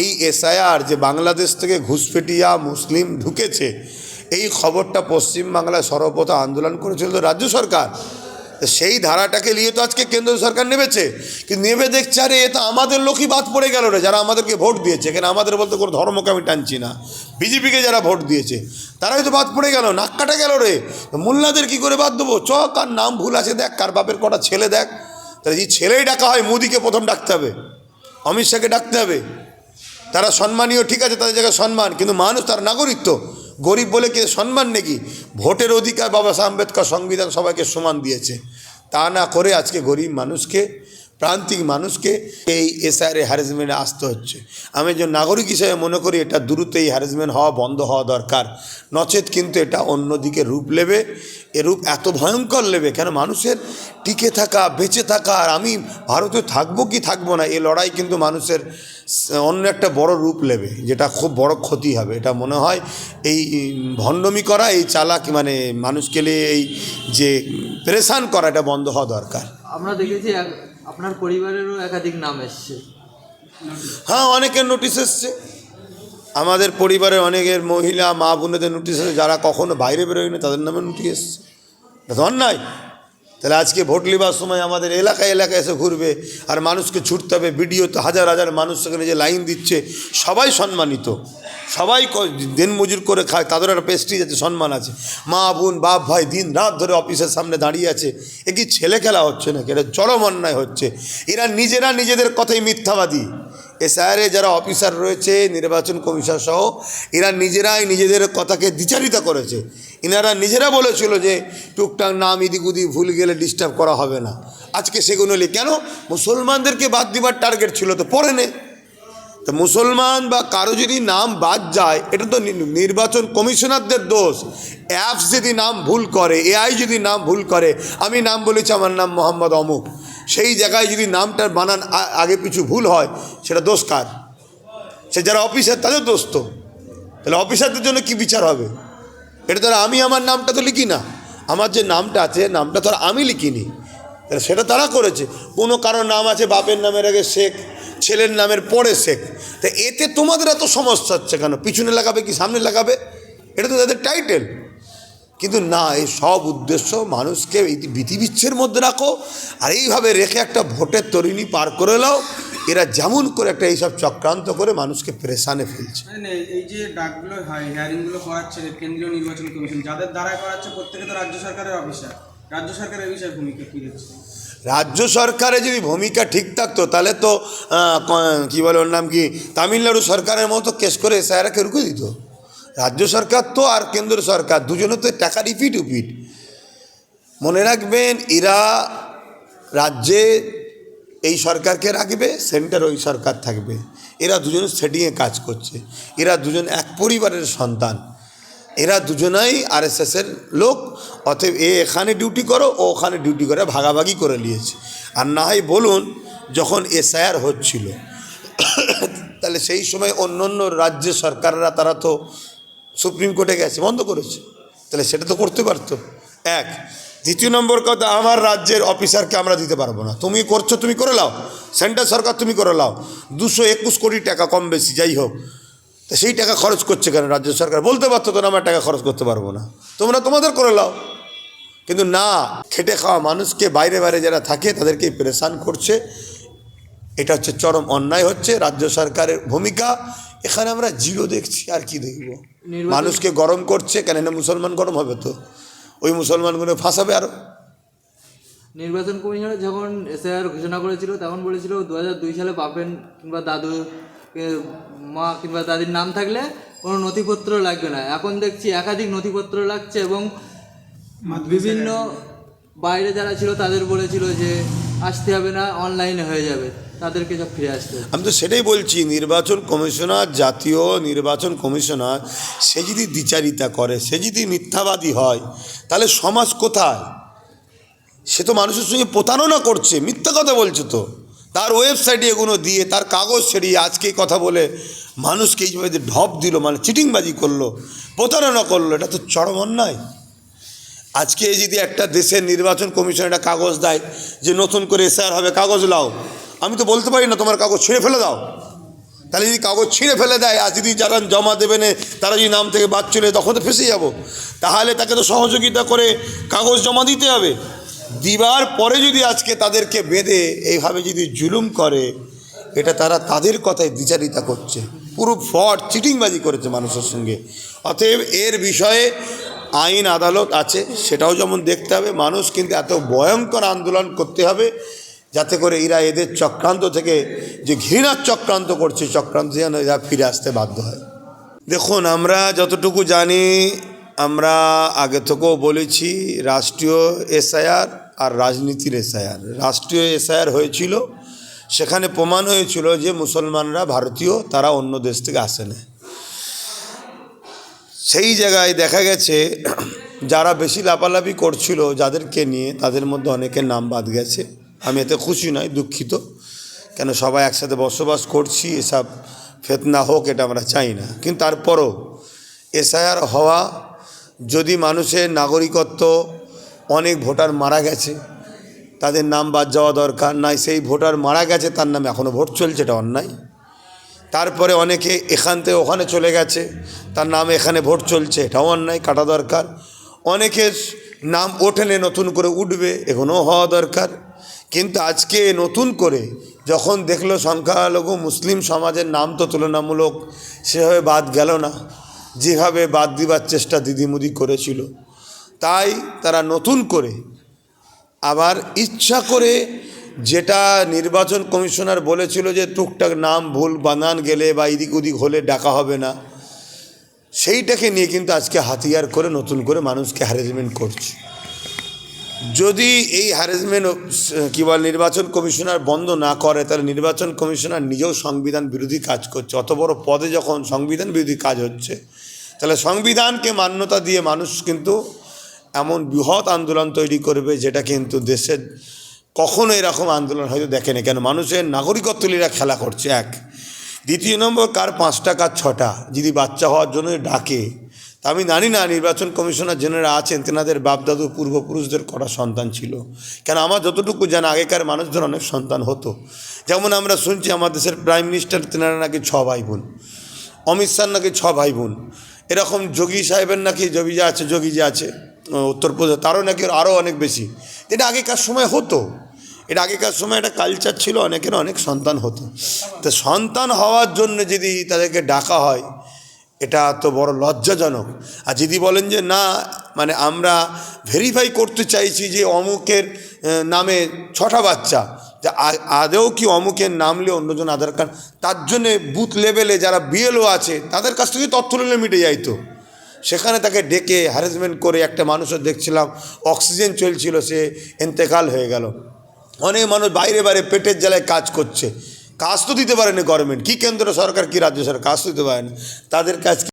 এই এসআইআর যে বাংলাদেশ থেকে ঘুষপেটিয়া মুসলিম ঢুকেছে, এই খবরটা পশ্চিমবাংলায় সর্বপ্রথম আন্দোলন করেছিল তো রাজ্য সরকার। সেই ধারাটাকে নিয়ে তো আজকে কেন্দ্র সরকার নেমেছে। কিন্তু নেমে দেখছে, আরে এ তো আমাদের লোকই বাদ পড়ে গেল রে, যারা আমাদেরকে ভোট দিয়েছে। এখানে আমাদের বলতে কোনো ধর্মকে আমি টানছি না। বিজেপিকে যারা ভোট দিয়েছে, তারাই তো বাদ পড়ে গেল, নাক কাটা গেল রে। মোল্লাদের কী করে বাদ দেবো? চ, কার নাম ভুল আছে দেখ, কার বাপের কটা ছেলে দেখ। তাহলে যে ছেলেই ডাকা হয়, মোদিকে প্রথম ডাকতে হবে। অমিত শাহকে ডাকতে হবে। তারা সম্মানীয়, ঠিক আছে, তাদের জায়গায় সম্মান, কিন্তু মানুষ তার নাগরিকত্ব গরিব বলে কি সম্মান নাকি? ভোটের অধিকার বাবা সাহেব আম্বেদকর সংবিধান সবাইকে সমান দিয়েছে। তা না করে আজকে গরিব মানুষকে প্রান্তিক মানুষকে এই এসআইআর হ্যারাসমেন্টে আসতে হচ্ছে। আমি একজন নাগরিক হিসেবে মনে করি এটা দ্রুত এই হ্যারাসমেন্ট হওয়া, বন্ধ হওয়া দরকার। নচেত কিন্তু এটা অন্যদিকে রূপ নেবে। এ রূপ এত ভয়ঙ্কর নেবে কেন? মানুষের টিকে থাকা, বেঁচে থাকা, আর আমি ভারতে থাকব কি থাকব না এই লড়াই কিন্তু মানুষের অন্য একটা বড় রূপ নেবে, যেটা খুব বড় ক্ষতি হবে। এটা মনে হয় এই ভণ্ডমি করা, এই চালাক মানে মানুষকে নিয়ে এই যে প্রেশান করা, এটা বন্ধ হওয়া দরকার। আমরা দেখেছি আপনার পরিবারেরও একাধিক নাম এসছে। হ্যাঁ অনেকের নোটিশ এসছে। আমাদের পরিবারের অনেকের মহিলা মা বোনেদের নোটিশ এসেছে। যারা কখনো বাইরে বেরোয়নি, তাদের নামে নোটিশ এসছে। অন্যায়। তাহলে আজকে ভোট নেবার সময় আমাদের এলাকায় এলাকায় এসে ঘুরবে, আর মানুষকে ছুটতে হবে। ভিডিওতে হাজার হাজার মানুষ সেখানে যে লাইন দিচ্ছে, সবাই সম্মানিত। সবাই দিন মজুর করে খায়, তাদের একটা পেস্টিজ আছে, সম্মান আছে। মা, বোন, বাপ, ভাই দিন রাত ধরে অফিসের সামনে দাঁড়িয়ে আছে। এ কি ছেলে খেলা হচ্ছে নাকি? এটা চরম অন্যায় হচ্ছে। এরা নিজেরা নিজেদের কথাই মিথ্যাবাদী। এসআইআরে যারা অফিসার রয়েছে, নির্বাচন কমিশন সহ, এরা নিজেরাই নিজেদের কথাকে দ্বিচারিত করেছে। এনারা নিজেরা বলেছিল যে, টুকটাক নাম ইদিক উদি ভুল গেলে ডিস্টার্ব করা হবে না। আজকে সেগুলো কেন? মুসলমানদেরকে বাদ দিবার টার্গেট ছিল তো পরে নে। তা মুসলমান বা কারও যদি নাম বাদ যায়, এটা তো নির্বাচন কমিশনারদের দোষ। অ্যাপস যদি নাম ভুল করে এআই যদি নাম ভুল করে, আমি নাম বলেছি, আমার নাম মোহাম্মদ অমুক। সেই জায়গায় যদি নামটার বানান আগে পিছু ভুল হয়, সেটা দোষ কার? সে যারা অফিসার, তাদের দোষ তো। তাহলে অফিসারদের জন্য কি বিচার হবে? এটা তারা আমি আমার নামটা তো লিখি না। আমার যে নামটা আছে, নামটা তো আমি লিখিনি। তাহলে সেটা তারা করেছে। কোনো কারোর নাম আছে, বাপের নামের আগে শেখ, ছেলের নামের পরে শেখ। তা এতে তোমাদের এত সমস্যা হচ্ছে কেন? পিছনে লাগাবে কি, সামনে লাগাবে? এটা তো তাদের টাইটেল কিন্তু না এই সব উদ্দেশ্য মানুষকে এই বিধিবিচ্ছের মধ্যে রাখো আর এইভাবে রেখে একটা ভোটের তরিণী পার করে নাও এরা যেমন করে একটা এইসব চক্রান্ত করে মানুষকে প্রেশানে ফেলছে। মানে এই যে ডাকগুলো হয় হিয়ারিংগুলো করাচ্ছে কেন্দ্রীয় নির্বাচন কমিশন যাদের দ্বারা করাচ্ছে প্রত্যেকে তো রাজ্য সরকারের অফিসার। রাজ্য সরকারের বিষয়ে ভূমিকা কী দেখছে রাজ্য সরকারের যদি ভূমিকা ঠিক থাকতো তাহলে তো কি বলে ওর নাম কি তামিলনাড়ু সরকারের মতো কেস করে এসআইআরকে রুখে দিত। রাজ্য সরকার তো আর কেন্দ্র সরকার, দুজনে তো টাকা রিপিট উপিট মনে রাখবেন, এরা রাজ্যে এই সরকারকে রাখবে, সেন্টার ওই সরকার থাকবে। এরা দুজন সেটিংয়ে কাজ করছে। এরা দুজন এক পরিবারের সন্তান। এরা দুজনাই আরএসএসের লোক, অতএব এ এখানে ডিউটি করো, ও ওখানে ডিউটি করে ভাগাভাগি করে নিয়েছে। আর না হয় বলুন, যখন এসআইআর হচ্ছিল, তাহলে সেই সময় অন্য অন্য রাজ্যের সরকাররা, তারা তো সুপ্রিম কোর্টে গেছে, বন্ধ করেছে। তাহলে সেটা তো করতে পারতো। এক, দ্বিতীয় নম্বর কথা, আমার রাজ্যের অফিসারকে আমরা দিতে পারব না। তুমি করছ, তুমি করে লাও। সেন্ট্রাল সরকার, তুমি করে লাও। দুশো একুশ কোটি টাকা কম বেশি, যাই হোক। তা সেই টাকা খরচ করছে কেন রাজ্য সরকার? বলতে পারতো তো না, আমরা টাকা খরচ করতে পারব না। তোমরা তোমাদের করে লাও। কিন্তু না, খেটে খাওয়া মানুষকে বাইরে বাইরে যারা থাকে তাদেরকে প্রেশান করছে। এটা হচ্ছে চরম অন্যায় হচ্ছে। রাজ্য সরকারের ভূমিকা এখানে আমরা জিরো দেখছি আর কি দেখব? মানুষকে গরম করছে কেন না মুসলমান গরম হবে তো? ওই মুসলমানগুলো ফাঁসাবে আরও নির্বাচন কমিশন যখন এসআইআর ঘোষণা করেছিল তখন বলেছিল দু দুই সালে পাবেন কিংবা দাদু মা কিংবা দাদির নাম থাকলে কোনো নথিপত্র লাগবে না। এখন দেখছি একাধিক নথিপত্র লাগছে এবং বিভিন্ন বাইরে যারা ছিল তাদের বলেছিল যে আসতে হবে না অনলাইনে হয়ে যাবে। তাদেরকে সব ফিরে আসতে। আমি তো সেটাই বলছি, নির্বাচন কমিশনার, জাতীয় নির্বাচন কমিশনার, সে যদি দ্বিচারিতা করে, সে যদি মিথ্যাবাদী হয়, তাহলে সমাজ কোথায়? সে তো মানুষের সঙ্গে প্রতারণা করছে, মিথ্যা কথা বলছে তো। তার ওয়েবসাইটে এগুলো দিয়ে, তার কাগজ ছেড়িয়ে আজকে কথা বলে মানুষকে এইভাবে ঢপ দিল মানে চিটিংবাজি করল, প্রতারণা করল, এটা তো চরম অন্যায়। আজকে যদি একটা দেশের নির্বাচন কমিশন একটা কাগজ দেয় যে নতুন করে এসআর হবে, কাগজ লাও। আমি তো বলতে পারি না তোমার কাগজ ছিঁড়ে ফেলে দাও। তাহলে যদি কাগজ ছিঁড়ে ফেলে দেয়, আর যদি যারা জমা দেবে না, তারা যদি নাম থেকে বাদ চলে তখন তো ফেসে যাব। তাহলে তাকে তো সহযোগিতা করে কাগজ জমা দিতে হবে। দিবার পরে যদি আজকে তাদেরকে বেঁধে এইভাবে যদি জুলুম করে, এটা তারা তাদের কথায় দ্বিচারিতা করছে। পুরো ফ্রড, চিটিংবাজি করেছে মানুষের সঙ্গে। অতএব এর বিষয়ে আইন আদালত আছে, সেটাও যেমন দেখতে হবে। মানুষ কিন্তু এত ভয়ঙ্কর আন্দোলন করতে হবে যাতে করে এরা এদের চক্রান্ত থেকে যে ঘৃণার চক্রান্ত করছে, চক্রান্ত যেন এরা ফিরে আসতে বাধ্য হয়। দেখুন, আমরা যতটুকু জানি, আমরা আগে থেকেও বলেছি, রাষ্ট্রীয় এসআইআর আর রাজনীতির এসআইআর। রাষ্ট্রীয় এসআইআর হয়েছিল, সেখানে প্রমাণ হয়েছিল যে মুসলমানরা ভারতীয়, তারা অন্য দেশ থেকে আসে না সেই জায়গায় দেখা গেছে, যারা বেশি লাফালাফি করছিল যাদেরকে নিয়ে, তাদের মধ্যে অনেকের নাম বাদ গেছে। আমি এতে খুশি নয় দুঃখিত। কেন সবাই একসাথে বসবাস করছি, এসব ফেতনা হোক, এটা আমরা চাই না। কিন্তু তারপরও এসআইআর হওয়া, যদি মানুষের নাগরিকত্ব অনেক ভোটার মারা গেছে, তাদের নাম বাদ যাওয়া দরকার। নাই, সেই ভোটার মারা গেছে, তার নামে এখনও ভোট চলছে, এটা অন্যায়। তারপরে অনেকে এখান থেকে ওখানে চলে গেছে। তার নাম এখানে ভোট চলছে, এটাও অন্যায়, কাটা দরকার। অনেকের নাম ওঠেনে নতুন করে উঠবে, এখনও হওয়া দরকার। কিন্তু আজকে নতুন করে যখন দেখল সংখ্যালঘু মুসলিম সমাজের নাম তো তুলনামূলক সেভাবে বাদ গেল না, যেভাবে বাদ দিবার চেষ্টা দিদিমুদি করেছিল। তাই তারা নতুন করে আবার ইচ্ছা করে যেটা নির্বাচন কমিশনার বলেছিল যে টুকটাক নাম ভুল বানান গেলে বা এদিক ওদিক হলে ডাকা হবে না, সেইটাকে নিয়ে কিন্তু আজকে হাতিয়ার করে নতুন করে মানুষকে হ্যারেসমেন্ট করছে। যদি এই হ্যারেসমেন্ট কী বল, নির্বাচন কমিশনার বন্ধ না করে, তাহলে নির্বাচন কমিশনার নিজেও সংবিধান বিরোধী কাজ করছে। অত বড় পদে যখন সংবিধান বিরোধী কাজ হচ্ছে, তাহলে সংবিধানকে মান্যতা দিয়ে মানুষ কিন্তু এমন বৃহৎ আন্দোলন তৈরি করবে যেটা কিন্তু দেশের কখনো এরকম আন্দোলন হয়তো দেখেনি, কেন মানুষের নাগরিকত্বলীরা খেলা করছে, এক। দ্বিতীয় নম্বর, কার পাঁচটা, কার ছটা? যদি বাচ্চা হওয়ার জন্য ডাকে। তা আমি জানি না, নির্বাচন কমিশনার জেনারা আছেন, তেনাদের বাপদাদু পূর্বপুরুষদের কটা সন্তান ছিল। কেন আমার যতটুকু জানা, আগেকার মানুষদের অনেক সন্তান হতো। যেমন আমরা শুনছি, আমার দেশের প্রাইম মিনিস্টার, তেনারা নাকি ছ ভাই বোন। অমিত শাহ নাকি ছ ভাই বোন। এরকম যোগী সাহেবের নাকি যোগী যে আছে, যোগী যে আছে, উত্তরপ্রদেশ, তারও নাকি আরও অনেক বেশি। এটা আগেকার সময় হতো। এটা আগেকার সময় একটা কালচার ছিল, অনেকের অনেক সন্তান হতো। তো সন্তান হওয়ার জন্য যদি তাদেরকে ডাকা হয়, এটা তো বড় লজ্জাজনক। আর যদি বলেন যে, না মানে আমরা ভেরিফাই করতে চাইছি যে অমুকের নামে ছটা বাচ্চা যে আদেও কি অমুকের নামলে অন্যজন আধার কার্ড? তার জন্যে বুথ লেভেলে যারা বিএলও আছে, তাদের কাছ থেকে তথ্য নিলে মিটে যাইতো। সেখানে তাকে ডেকে হ্যারাসমেন্ট করে একটা মানুষও দেখছিলাম অক্সিজেন চলছিল, সে এন্তেকাল হয়ে গেল। অনেক মানুষ বাইরে বাইরে পেটের জ্বালায় কাজ করছে। কাজ তো দিতে পারেনি গভর্নমেন্ট কী কেন্দ্র সরকার, কি রাজ্য সরকার, কাজ তো দিতে পারেনি। তাদের কাজ